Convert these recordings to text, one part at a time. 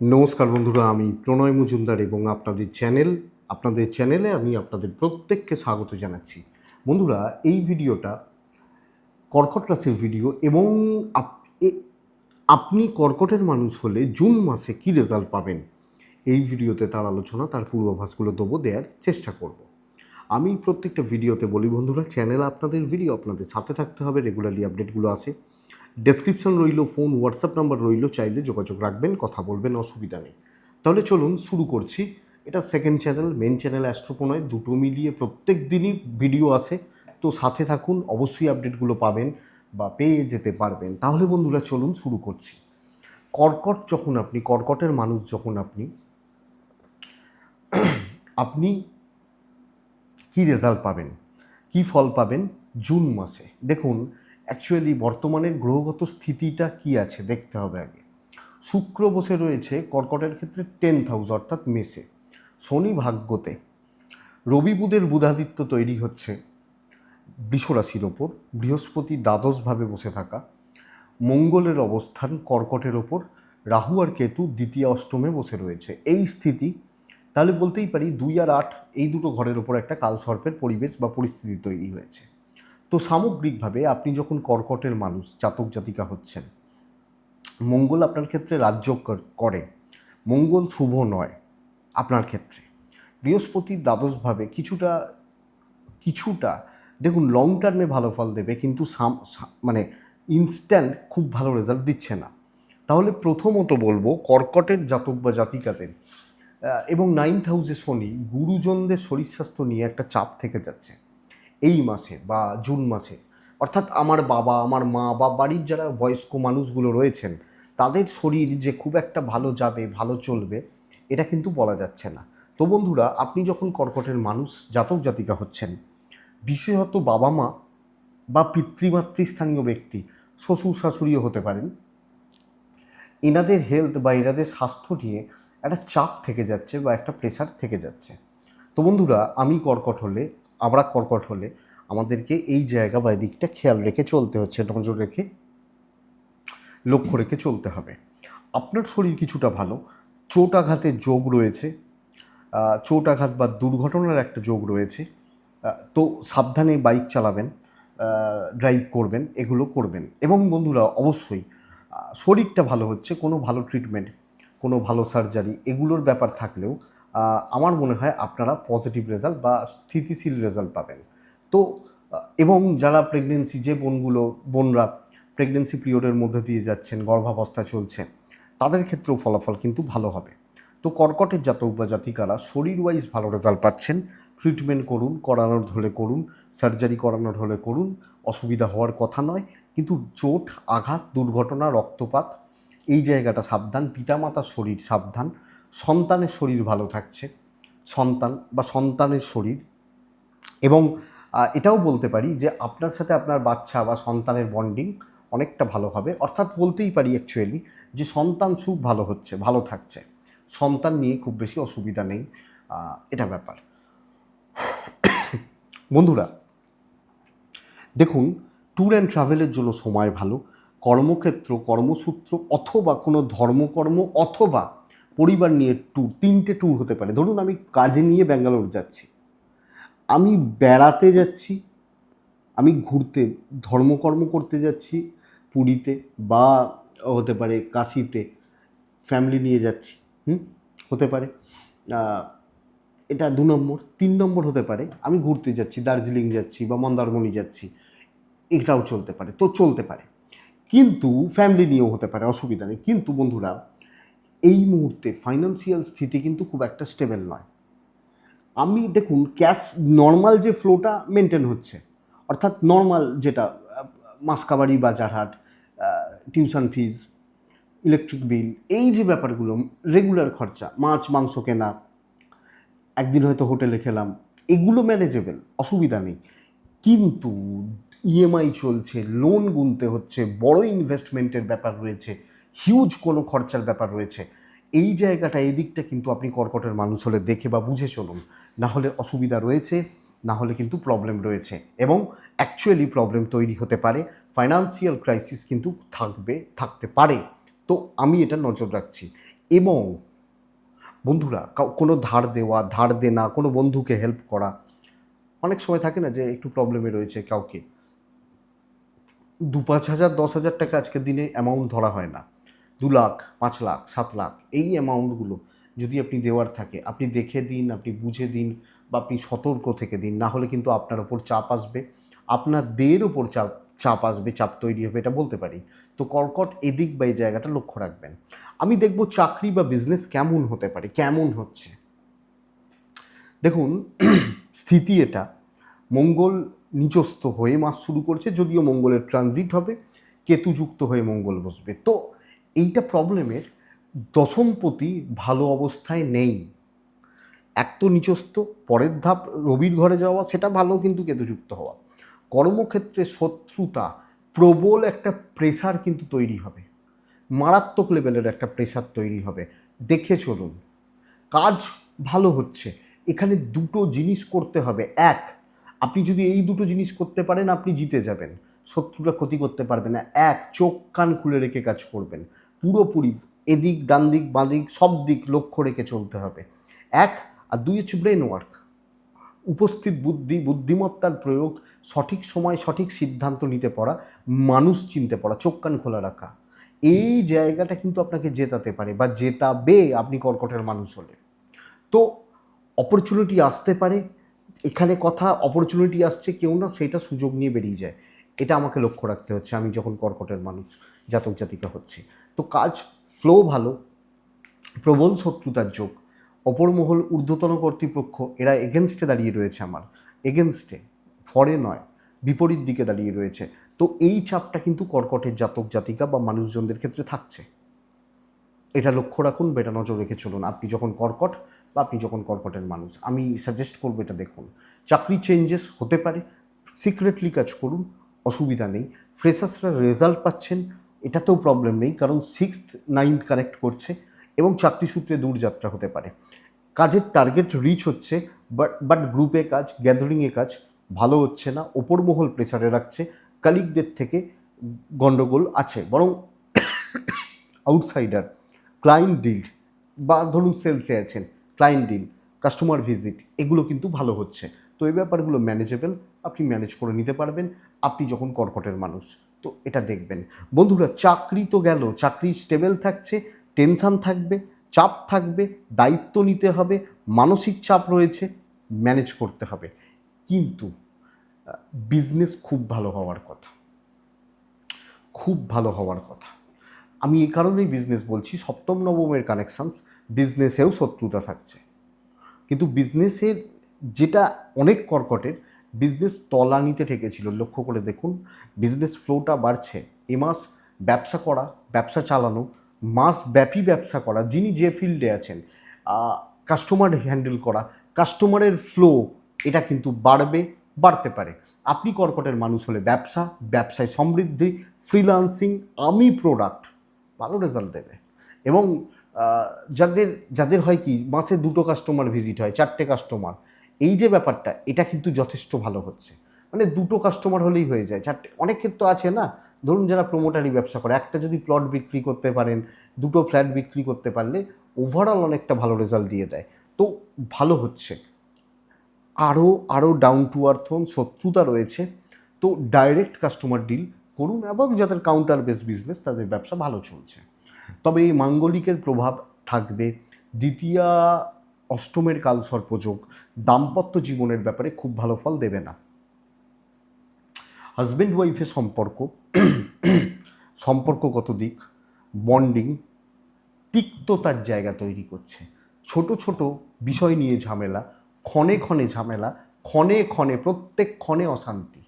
নমস্কার বন্ধুরা, আমি প্রণয় মজুমদার এবং আপনাদের চ্যানেল, আপনাদের চ্যানেলে আমি আপনাদের প্রত্যেককে স্বাগত জানাচ্ছি। বন্ধুরা, এই ভিডিওটা কর্কট রাশির ভিডিও এবং আপনি কর্কটের মানুষ হলে জুন মাসে কী রেজাল্ট পাবেন? এই ভিডিওতে তার আলোচনা, তার পূর্বাভাসগুলো দেবো, দেওয়ার চেষ্টা করব। আমি প্রত্যেকটা ভিডিওতে বলি বন্ধুরা চ্যানেল আপনাদের ভিডিও আপনাদের সাথে থাকতে হবে রেগুলারলি আপডেটগুলো আসে। ডেসক্রিপশন রইল ফোন হোয়াটসঅ্যাপ নাম্বার রইল, চাইলে যোগাযোগ রাখবেন, কথা বলবেন, অসুবিধা নেই। তাহলে চলুন শুরু করছি। এটা সেকেন্ড চ্যানেল মেন চ্যানেল অ্যাস্ট্রোপোনয় দুটো মিলিয়ে প্রত্যেক দিনই ভিডিও আসে। তো সাথে থাকুন, অবশ্যই আপডেটগুলো পাবেন বা পেয়ে যেতে পারবেন। তাহলে বন্ধুরা, চলুন শুরু করছি। কর্কট যখন আপনি, কর্কটের মানুষ যখন আপনি আপনি কি রেজাল্ট পাবেন? কি ফল পাবেন? জুন মাসে। দেখুন অ্যাকচুয়ালি বর্তমানের গ্রহগত স্থিতিটা কি আছে দেখতে হবে আগে। শুক্র বসে রয়েছে, কর্কটের ক্ষেত্রে টেন্থ হাউস অর্থাৎ মেসে শনি ভাগ্যতে। রবি বুধের বুধাদিত্য তৈরি হচ্ছে বৃষরাশির ওপর, বৃহস্পতি দ্বাদশভাবে বসে থাকা। মঙ্গলের অবস্থান কর্কটের ওপর, রাহু আর কেতু দ্বিতীয় অষ্টমে বসে রয়েছে। এই স্থিতি, তাহলে বলতেই পারি দুই আর আট, এই দুটো ঘরের ওপর একটা কালসর্পের পরিবেশ বা পরিস্থিতি তৈরি হয়েছে। তো সামগ্রিকভাবে আপনি যখন কর্কটের মানুষ, জাতক জাতিকা হচ্ছেন, মঙ্গল আপনার ক্ষেত্রে রাজ্য কর- মঙ্গল শুভ নয় আপনার ক্ষেত্রে। বৃহস্পতি দ্বাদশভাবে কিছুটা কিছুটা, দেখুন লং টার্মে ভালো ফল দেবে, কিন্তু মানে ইনস্ট্যান্ট খুব ভালো রেজাল্ট দিচ্ছে না। তাহলে প্রথমত বলব, কর্কটের জাতক বা জাতিকাদের এবং নাইন্থ হাউসে শনি, গুরুজনদের শরীর স্বাস্থ্য নিয়ে একটা চাপ থেকে যাচ্ছে। এই মাসে বা জুন মাসে। অর্থাৎ আমার বাবা, আমার মা বা বাড়ির যারা বয়স্ক মানুষগুলো রয়েছেন, তাদের শরীর যে খুব একটা ভালো যাবে, ভালো চলবে, এটা কিন্তু বলা যাচ্ছে না। তো বন্ধুরা, আপনি যখন কর্কটের মানুষ, জাতক জাতিকা হচ্ছেন, বিশেষত বাবা মা বা পিতৃমাতৃস্থানীয় ব্যক্তি, শ্বশুর শাশুড়িও হতে পারেন, এনাদের হেলথ বা এনাদের স্বাস্থ্য নিয়ে একটা চাপ থেকে যাচ্ছে বা একটা প্রেশার থেকে যাচ্ছে। তো বন্ধুরা, আমি কর্কট হলে আমরা কর্কট হলে আমাদেরকে এই জায়গা বা দিকটা খেয়াল রেখে চলতে হচ্ছে, নজর রেখে, লক্ষ্য রেখে চলতে হবে। আপনার শরীর কিছুটা ভালো, চোট আঘাতের যোগ রয়েছে চোট আঘাত বা দুর্ঘটনার একটা যোগ রয়েছে তো সাবধানে বাইক চালাবেন ড্রাইভ করবেন, এগুলো করবেন। এবং বন্ধুরা, অবশ্যই শরীরটা ভালো হচ্ছে, কোনো ভালো ট্রিটমেন্ট, কোনো ভালো সার্জারি, এগুলোর ব্যাপার থাকলেও আমার মনে হয় আপনারা পজিটিভ রেজাল্ট বা স্থিতিশীল রেজাল্ট পাবেন। তো এবং যারা প্রেগনেন্সি যে বোনগুলো, বোনরা প্রেগনেন্সি পিরিয়ডের মধ্যে দিয়ে যাচ্ছেন, গর্ভাবস্থা চলছে, তাদের ক্ষেত্রেও ফলাফল কিন্তু ভালো হবে। তো কর্কটের জাতক বা জাতিকারা শরীর ওয়াইজ ভালো রেজাল্ট পাচ্ছেন ট্রিটমেন্ট করুন, করানোর হলে করুন সার্জারি করানোর হলে করুন, অসুবিধা হওয়ার কথা নয়, কিন্তু চোট, আঘাত, দুর্ঘটনা, রক্তপাত, এই জায়গাটা সাবধান, পিতামাতার শরীর সাবধান সন্তানের শরীর ভালো থাকছে, সন্তান বা সন্তানের শরীর। এবং এটাও বলতে পারি যে আপনার সাথে আপনার বাচ্চা বা সন্তানের বন্ডিং অনেকটা ভালো হবে। অর্থাৎ বলতেই পারি অ্যাকচুয়ালি যে সন্তান সুখ ভালো হচ্ছে, ভালো থাকছে। সন্তান নিয়ে খুব বেশি অসুবিধা নেই এটা ব্যাপার। বন্ধুরা, দেখুন ট্যুর অ্যান্ড ট্রাভেলের জন্য সময় ভালো। কর্মক্ষেত্র, কর্মসূত্র অথবা কোনো ধর্মকর্ম অথবা পরিবার নিয়ে ট্যুর তিনটে ট্যুর হতে পারে। ধরুন আমি কাজে নিয়ে ব্যাঙ্গালোর যাচ্ছি। আমি বেড়াতে যাচ্ছি, আমি ঘুরতে, ধর্মকর্ম করতে যাচ্ছি, পুরীতে বা হতে পারে কাশিতে ফ্যামিলি নিয়ে যাচ্ছি, হুম? হতে পারে। এটা দু নম্বর। তিন নম্বর হতে পারে, আমি ঘুরতে যাচ্ছি, দার্জিলিং যাচ্ছি বা মন্দারমণি যাচ্ছি, এটাও চলতে পারে, তো চলতে পারে। কিন্তু ফ্যামিলি নিয়েও হতে পারে, অসুবিধা নেই। কিন্তু বন্ধুরা এই মুহূর্তে ফাইন্যান্সিয়াল স্থিতি কিন্তু খুব একটা স্টেবল নয়। আমি দেখুন ক্যাশ নর্মাল যে ফ্লোটা মেনটেন হচ্ছে, অর্থাৎ নর্মাল যেটা মাসকাবাড়ি বাজারহাট টিউশন ফিজ ইলেকট্রিক বিল এই যে ব্যাপারগুলো রেগুলার খরচা, মাছ, মাংস কেনা, একদিন হয়তো হোটেলে খেলাম, এগুলো ম্যানেজেবল অসুবিধা নেই। কিন্তু ইএমআই চলছে লোন গুনতে হচ্ছে, বড় ইনভেস্টমেন্টের ব্যাপার রয়েছে হিউজ কোনো খরচার ব্যাপার রয়েছে। এই জায়গাটা এদিকটা কিন্তু আপনি কর্কটের মানুষ হলে দেখে বা বুঝে চলুন। না হলে অসুবিধা রয়েছে, না হলে কিন্তু প্রবলেম রয়েছে। এবং অ্যাকচুয়ালি প্রবলেম তৈরি হতে পারে ফাইনান্সিয়াল ক্রাইসিস কিন্তু থাকবে, থাকতে পারে। তো আমি এটা নজর রাখছি। এবং বন্ধুরা কোনো ধার দেওয়া, ধার দেনা, কোনো বন্ধুকে হেল্প করা, অনেক সময় থাকে না যে একটু প্রবলেমে রয়েছে কাউকে। দু পাঁচ হাজার, দশ হাজার টাকা আজকের দিনে অ্যামাউন্ট ধরা হয় না। দু লাখ, পাঁচ লাখ, সাত লাখ, এই অ্যামাউন্টগুলো যদি আপনি দেওয়ার থাকে, আপনি দেখে দিন, আপনি বুঝে দিন বা আপনি সতর্ক থেকে দিন, না হলে কিন্তু আপনার ওপর চাপ আসবে। আপনার দের ওপর চাপ চাপ আসবে, চাপ তৈরি হবে, এটা বলতে পারি। তো কর্কট এদিক বা এই জায়গাটা লক্ষ্য রাখবেন। আমি দেখব চাকরি বা বিজনেস কেমন হতে পারে, কেমন হচ্ছে? দেখুন, স্থিতি এটা। মঙ্গল নিচস্থ হয়ে মাস শুরু করছে, যদিও মঙ্গলের ট্রানজিট হবে কেতুযুক্ত হয়ে মঙ্গল বসবে। তো এইটা প্রবলেমের দশমপতি ভালো অবস্থায় নেই। এক তো নিচস্থ, পরের ধাপ রবির ঘরে যাওয়া, সেটা ভালো কিন্তু কেতুযুক্ত হওয়া। কর্মক্ষেত্রে শত্রুতা, প্রবল একটা প্রেসার কিন্তু তৈরি হবে। মারাত্মক লেভেলের একটা প্রেসার তৈরি হবে। দেখে চলুন, কাজ ভালো হচ্ছে। এখানে দুটো জিনিস করতে হবে। এক, আপনি যদি এই দুটো জিনিস করতে পারেন, আপনি জিতে যাবেন। শত্রুরা ক্ষতি করতে পারবে না। এক, চোখ কান খুলে রেখে কাজ করবেন। পুরোপুরি এদিক, ডান দিক, বাঁ দিক, সব দিক লক্ষ্য রেখে চলতে হবে। এক, আর দুই হচ্ছে ব্রেন ওয়ার্ক উপস্থিত বুদ্ধি, বুদ্ধিমত্তার প্রয়োগ, সঠিক সময়, সঠিক সিদ্ধান্ত নিতে পারা মানুষ চিনতে পারা চোখ কান খোলা রাখা। এই জায়গাটা কিন্তু আপনাকে জেতাতে পারে বা জেতাবে আপনি কর্কটের মানুষ হলে। তো অপরচুনিটি আসতে পারে, এখানে কথা অপরচুনিটি আসছে কেউ না, সেটা সুযোগ নিয়ে বেরিয়ে যায়। এটা আমাকে লক্ষ্য রাখতে হচ্ছে, আমি যখন কর্কটের মানুষ, জাতক জাতিকা হচ্ছি। তো কাজ ফ্লো ভালো, প্রবল শত্রুতার যোগ, অপর মহল ঊর্ধ্বতন কর্তৃপক্ষ, এরা এগেনস্টে দাঁড়িয়ে রয়েছে আমার এগেনস্টে ফরে নয়, বিপরীত দিকে দাঁড়িয়ে রয়েছে। তো এই চাপটা কিন্তু কর্কটের জাতক, জাতিকা বা মানুষজনদের ক্ষেত্রে থাকছে। এটা লক্ষ্য রাখুন বা এটা নজর রেখে চলুন, আপনি যখন কর্কট বা আপনি যখন কর্কটের মানুষ, আমি সাজেস্ট করব এটা দেখুন। চাকরি চেঞ্জেস হতে পারে সিক্রেটলি কাজ করুন, অসুবিধা নেই। ফ্রেশার্সরা রেজাল্ট পাচ্ছেন এটাতেও প্রবলেম নেই, কারণ সিক্সথ নাইন্থ কানেক্ট করছে এবং চাকরি সূত্রে দূরযাত্রা হতে পারে। কাজের টার্গেট রিচ হচ্ছে বাট বাট গ্রুপে কাজ গ্যাদারিংয়ে কাজ ভালো হচ্ছে না ওপর মহল প্রেসারে রাখছে কালিকদের থেকে গন্ডগোল আছে, বরং আউটসাইডার ক্লায়েন্ট ডিল বা ধরুন সেলসে আছেন ক্লায়েন্ট ডিল কাস্টমার ভিজিট এগুলো কিন্তু ভালো হচ্ছে। তো এই ব্যাপারগুলো ম্যানেজেবল আপনি ম্যানেজ করে নিতে পারবেন, আপনি যখন কর্কটের মানুষ। তো এটা দেখবেন। বন্ধুরা, চাকরি তো গেল, চাকরি স্টেবল থাকছে টেনশান থাকবে, চাপ থাকবে, দায়িত্ব নিতে হবে, মানসিক চাপ রয়েছে ম্যানেজ করতে হবে। কিন্তু বিজনেস খুব ভালো হওয়ার কথা। খুব ভালো হওয়ার কথা। আমি এই কারণেই বিজনেস বলছি, সপ্তম নবমের কানেকশানস বিজনেসেও শত্রুতা থাকছে। কিন্তু বিজনেসের যেটা অনেক কর্কটের বিজনেস তলানিতে ঠেকেছিল, লক্ষ্য করে দেখুন বিজনেস ফ্লোটা বাড়ছে। এ মাস ব্যবসা করা, ব্যবসা চালানো মাস ব্যাপী ব্যবসা করা, যিনি যে ফিল্ডে আছেন কাস্টমার হ্যান্ডেল করা কাস্টমারের ফ্লো এটা কিন্তু বাড়বে, বাড়তে পারে। আপনি কর্কটের মানুষ হলে ব্যবসা, ব্যবসায় সমৃদ্ধি ফ্রিলান্সিং আমি প্রোডাক্ট ভালো রেজাল্ট দেবে। এবং যাদের যাদের হয় কি, মাসে দুটো কাস্টমার ভিজিট হয়, চারটে কাস্টমার এই যে ব্যাপারটা, এটা কিন্তু যথেষ্ট ভালো হচ্ছে। মানে দুটো কাস্টমার হলেই হয়ে যায়। চারটে অনেক ক্ষেত্রে আছে না, ধরুন যারা প্রোমোটারি ব্যবসা করে, একটা যদি প্লট বিক্রি করতে পারেন, দুটো ফ্ল্যাট বিক্রি করতে পারলে ওভারঅল অনেকটা ভালো রেজাল্ট দিয়ে দেয়। তো ভালো হচ্ছে। আরও আরও ডাউন টু আর্থ শত্রুতা রয়েছে। তো ডাইরেক্ট কাস্টমার ডিল করুন এবং যাদের কাউন্টার বেস বিজনেস তাদের ব্যবসা ভালো চলছে। তবে এই মাঙ্গলিকের প্রভাব থাকবে। দ্বিতীয়া অষ্টমের কাল সর্পযোগ দাম্পত্য জীবনের ব্যাপারে খুব ভালো ফল দেবে না। হাজব্যান্ড ওয়াইফের সম্পর্ক, সম্পর্কগত দিক বন্ডিং তিক্ততার জায়গা তৈরি করছে। ছোট ছোট বিষয় নিয়ে ঝামেলা, ক্ষণে ক্ষণে ঝামেলা, ক্ষণে ক্ষণে, প্রত্যেক ক্ষণে অশান্তি।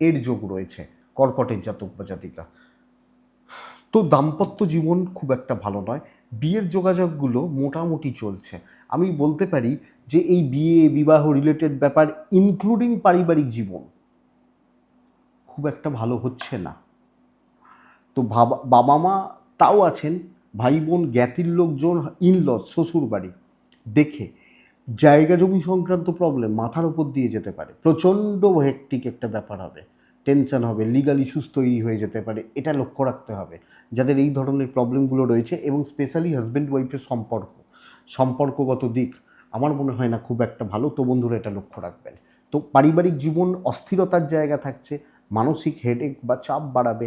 এর যোগ রয়েছে কর্কটের জাতক বা জাতিকা। তো দাম্পত্য জীবন খুব একটা ভালো নয়। বিয়ের যোগাযোগগুলো মোটামুটি চলছে। আমি বলতে পারি যে এই বিয়ে, বিবাহ রিলেটেড ব্যাপার ইনক্লুডিং পারিবারিক জীবন খুব একটা ভালো হচ্ছে না। তো বাবা মা তাও আছেন ভাই বোন জ্ঞাতির লোকজন ইনলস শ্বশুর বাড়ি দেখে, জায়গা জমি সংক্রান্ত প্রবলেম মাথার উপর দিয়ে যেতে পারে। প্রচণ্ড হেকটিক একটা ব্যাপার হবে। টেনশন হবে লিগাল ইস্যুস তৈরি হয়ে যেতে পারে, এটা লক্ষ্য রাখতে হবে। যাদের এই ধরনের প্রবলেমগুলো রয়েছে এবং স্পেশালি হাজব্যান্ড ওয়াইফের সম্পর্ক, সম্পর্কগত দিক আমার মনে হয় না খুব একটা ভালো, তো বন্ধুরা এটা লক্ষ্য রাখবেন। তো পারিবারিক জীবন অস্থিরতার জায়গা থাকছে, মানসিক হেডেক বা চাপ বাড়াবে,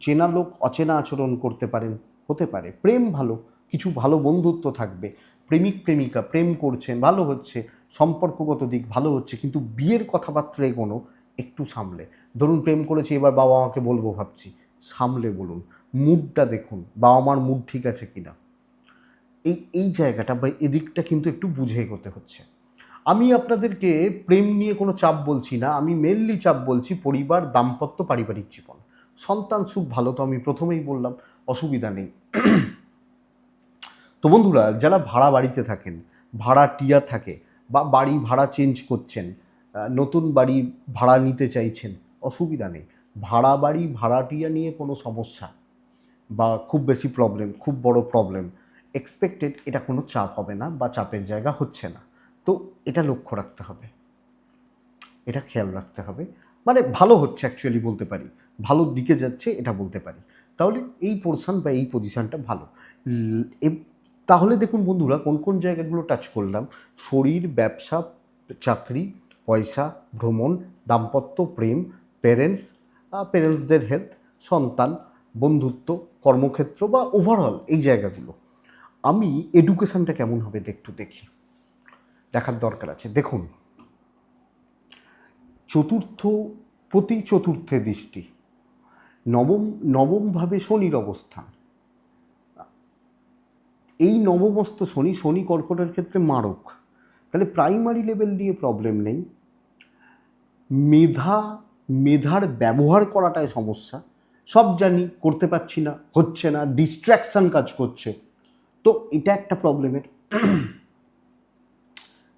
চেনা লোক অচেনা আচরণ করতে পারেন, হতে পারে। প্রেম ভালো, কিছু ভালো বন্ধুত্ব থাকবে, প্রেমিক প্রেমিকা প্রেম করছেন ভালো হচ্ছে, সম্পর্কগত দিক ভালো হচ্ছে, কিন্তু বিয়ের কথাবার্তা এগোনো একটু সামলে। ধরুন প্রেম করেছি, এবার বাবা মাকে বলব ভাবছি, সামলে বলুন মুডটা দেখুন, বাবা মার মুড ঠিক আছে কি না এই এই জায়গাটা বা এদিকটা কিন্তু একটু বুঝে করতে হচ্ছে। আমি আপনাদেরকে প্রেম নিয়ে কোনো চাপ বলছি না, আমি মেনলি চাপ বলছি পরিবার, দাম্পত্য, পারিবারিক জীবন। সন্তান সুখ ভালো তো আমি প্রথমেই বললাম, অসুবিধা নেই। তো বন্ধুরা, যারা ভাড়া বাড়িতে থাকেন, ভাড়া টিয়া থাকে বা বাড়ি ভাড়া চেঞ্জ করছেন নতুন বাড়ি ভাড়া নিতে চাইছেন অসুবিধা নেই। ভাড়া বাড়ি, ভাড়াটিয়া নিয়ে কোনো সমস্যা বা খুব বেশি প্রবলেম খুব বড় প্রবলেম এক্সপেক্টেড এটা কোনো চাপ হবে না বা চাপের জায়গা হচ্ছে না। তো এটা লক্ষ্য রাখতে হবে। এটা খেয়াল রাখতে হবে। মানে ভালো হচ্ছে অ্যাকচুয়ালি বলতে পারি। ভালোর দিকে যাচ্ছে এটা বলতে পারি। তাহলে এই পোর্শন বা এই পজিশনটা ভালো। তাহলে দেখুন বন্ধুরা কোন কোন জায়গাগুলো টাচ করলাম। শরীর, ব্যবসা, চাকরি, পয়সা, ভ্রমণ, দাম্পত্য, প্রেম প্যারেন্টস প্যারেন্টসদের হেলথ সন্তান, বন্ধুত্ব, কর্মক্ষেত্র বা ওভারঅল এই জায়গাগুলো। আমি এডুকেশনটা কেমন হবে একটু দেখি। দেখার দরকার আছে। দেখুন, চতুর্থ, প্রতি চতুর্থে দৃষ্টি, নবম, নবমভাবে শনির অবস্থান। এই নবমস্ত শনি শনি কর্কটের ক্ষেত্রে মারক। তাহলে প্রাইমারি লেভেল নিয়ে প্রবলেম নেই। মেধা মেধার ব্যবহার করাটাই সমস্যা। সব জানি, করতে পারছি না, হচ্ছে না ডিস্ট্র্যাকশন কাজ করছে। তো এটা একটা প্রবলেমের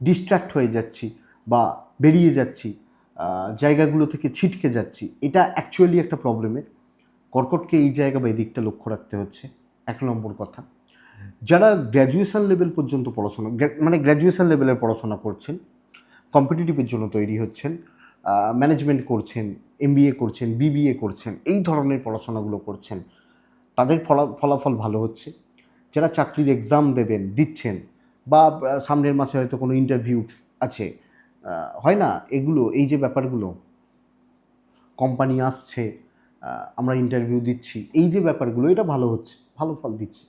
ডিস্ট্র্যাক্ট হয়ে যাচ্ছি বা বেরিয়ে যাচ্ছি জায়গাগুলো থেকে ছিটকে যাচ্ছি, এটা অ্যাকচুয়ালি একটা প্রবলেমের কর্কটকে এই জায়গা বা এদিকটা লক্ষ্য রাখতে হচ্ছে, এক নম্বর কথা। যারা গ্র্যাজুয়েশন লেভেল পর্যন্ত পড়াশোনা মানে গ্র্যাজুয়েশন লেভেলের পড়াশোনা করছেন কম্পিটিটিভের জন্য তৈরি হচ্ছেন ম্যানেজমেন্ট করছেন এমবিএ করছেন বিবিএ করছেন, এই ধরনের পড়াশোনাগুলো করছেন, তাদের ফলা, ফলাফল ভালো হচ্ছে। যারা চাকরির এক্সাম দেবেন, দিচ্ছেন, বা সামনের মাসে হয়তো কোনো ইন্টারভিউ আছে হয় না? এগুলো, এই যে ব্যাপারগুলো কোম্পানি আসছে আমরা ইন্টারভিউ দিচ্ছি, এই যে ব্যাপারগুলো, এটা ভালো হচ্ছে, ভালো ফল দিচ্ছে।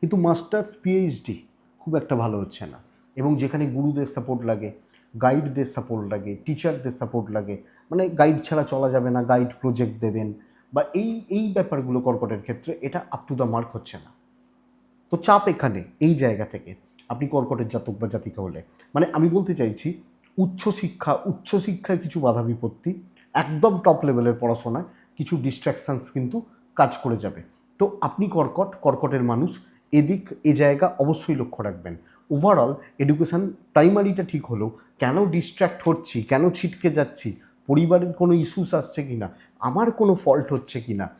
কিন্তু মাস্টার্স পিএইচডি খুব একটা ভালো হচ্ছে না। এবং যেখানে গুরুদের সাপোর্ট লাগে গাইডদের সাপোর্ট লাগে টিচারদের সাপোর্ট লাগে। মানে গাইড ছাড়া চলা যাবে না গাইড প্রজেক্ট দেবেন। বা এই এই ব্যাপারগুলো কর্কটের ক্ষেত্রে এটা আপ টু দ্য মার্ক হচ্ছে না। তো চাপ এখানে, এই জায়গা থেকে, আপনি কর্কটের জাতক বা জাতিকা হলে। মানে আমি বলতে চাইছি উচ্চশিক্ষা উচ্চশিক্ষায় কিছু বাধা বিপত্তি, একদম টপ লেভেলের পড়াশোনায় কিছু ডিস্ট্র্যাকশানস কিন্তু কাজ করে যাবে। তো আপনি কর্কট, কর্কটের মানুষ, এদিক, এ জায়গা অবশ্যই লক্ষ্য রাখবেন। ওভারঅল এডুকেশন প্রাইমারিটা ঠিক হলো। কেন ডিস্ট্র্যাক্ট হচ্ছি? কেন ছিটকে যাচ্ছি? পরিবারের কোনো ইস্যুস আসছে কি না আমার কোনো ফল্ট হচ্ছে কি না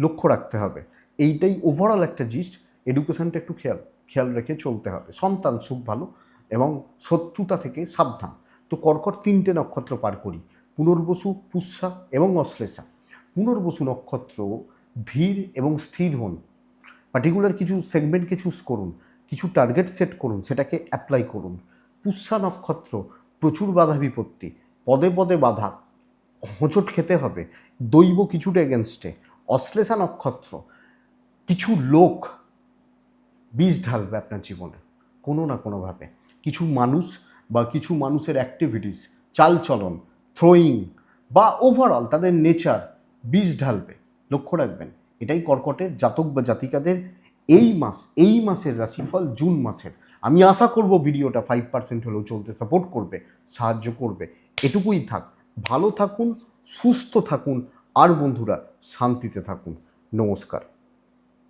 লক্ষ্য রাখতে হবে। এইটাই ওভারঅল একটা জিস্ট এডুকেশানটা একটু খেয়াল খেয়াল রেখে চলতে হবে। সন্তান সুখ ভালো এবং শত্রুতা থেকে সাবধান। তো কর্কট তিনটে নক্ষত্র পার করি। পুনর্বসু, পুষ্যা এবং অশ্লেষা। পুনর্বসু নক্ষত্র ধীর এবং স্থির হন। পার্টিকুলার কিছু সেগমেন্টকে চুজ করুন। কিছু টার্গেট সেট করুন, সেটাকে অ্যাপ্লাই করুন। পুষ্যা নক্ষত্র, প্রচুর বাধা বিপত্তি, পদে পদে বাধা, হোঁচট খেতে হবে, দৈব কিছুটা এগেনস্টে অশ্লেষা নক্ষত্র, কিছু লোক বীজ ঢালবে আপনার জীবনে, কোনো না কোনোভাবে। কিছু মানুষ বা কিছু মানুষের অ্যাক্টিভিটিস চালচলন থ্রোয়িং বা ওভারঅল তাদের নেচার বীজ ঢালবে। লক্ষ্য রাখবেন, এটাই কর্কটের জাতক বা জাতিকাদের এই মাস, এই মাসের রাশিফল জুন মাসের। আমি আশা করব ভিডিওটা ফাইভ পার্সেন্ট হলেও চলতে সাপোর্ট করবে, সাহায্য করবে। এটুকুই থাক। ভালো থাকুন, সুস্থ থাকুন, আর বন্ধুরা, শান্তিতে থাকুন। নমস্কার।